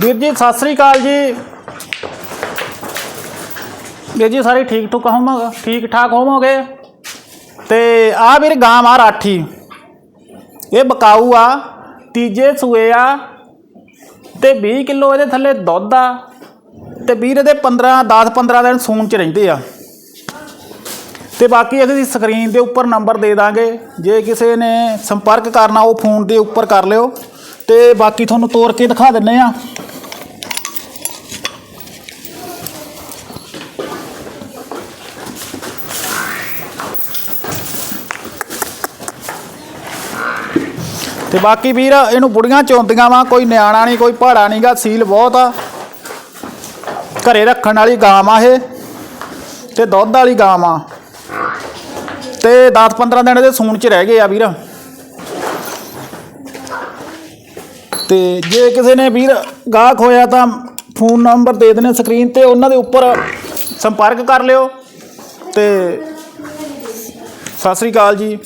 ਵੀਰ ਜੀ, ਸਤਿ ਸ੍ਰੀ ਅਕਾਲ ਜੀ। ਵੀਰ ਜੀ, ਸਾਰੇ ਠੀਕ ਠੁਕ ਹੋਵੋਗੇ ਠੀਕ ਠਾਕ ਹੋਵੋਗੇ? ਤੇ ਆ ਵੀਰ ਗਾਂ ਆ ਰਾਠੀ। ਇਹ ਬਕਾਊ ਆ, ਤੀਜੇ ਸੂਏ ਆ, ਤੇ 20 ਕਿਲੋ ਇਹਦੇ ਥੱਲੇ ਦੁੱਧ ਆ, ਤੇ ਵੀਰ ਇਹਦੇ 15 10 15 ਦਿਨ ਸੂਣ ਚ ਰਹਿੰਦੇ ਆ। ਤੇ ਬਾਕੀ ਇਹਦੀ ਸਕਰੀਨ ਦੇ ਉੱਪਰ ਨੰਬਰ ਦੇ ਦਾਂਗੇ, ਜੇ ਕਿਸੇ ਨੇ ਸੰਪਰਕ ਕਰਨਾ, ਉਹ ਫੋਨ ਦੇ ਉੱਪਰ ਕਰ ਲਿਓ। ਤੇ ਬਾਕੀ ਤੁਹਾਨੂੰ ਤੋਰ ਕੇ ਦਿਖਾ ਦਿੰਨੇ ਆ। ਤੇ ਬਾਕੀ ਵੀਰ, ਇਹਨੂੰ ਬੁੜੀਆਂ ਚੋਂਦੀਆਂ ਵਾ, ਕੋਈ ਨਿਆਣਾ ਨਹੀਂ, ਕੋਈ ਪਹਾੜਾ ਨਹੀਂਗਾ ਸੀਲ ਬਹੁਤ ਆ। ਘਰੇ ਰੱਖਣ ਵਾਲੀ ਗਾਂ ਆ ਇਹ, ਤੇ ਦੁੱਧ ਵਾਲੀ ਗਾਂ ਆ। ਤੇ 10-15 ਦਿਨ ਇਹਦੇ ਸੂਣ ਚ ਰਹਿ ਗਏ ਆ ਵੀਰ। ਤੇ ਜੇ ਕਿਸੇ ਨੇ ਵੀਰ ਗਾਹਕ ਹੋਇਆ ਤਾਂ ਫੋਨ ਨੰਬਰ ਦੇ ਦੇਣੇ ਸਕਰੀਨ ਤੇ, ਉਹਨਾਂ ਦੇ ਉੱਪਰ ਸੰਪਰਕ ਕਰ ਲਿਓ। ਤੇ ਸਤਿ ਸ੍ਰੀ ਅਕਾਲ ਜੀ।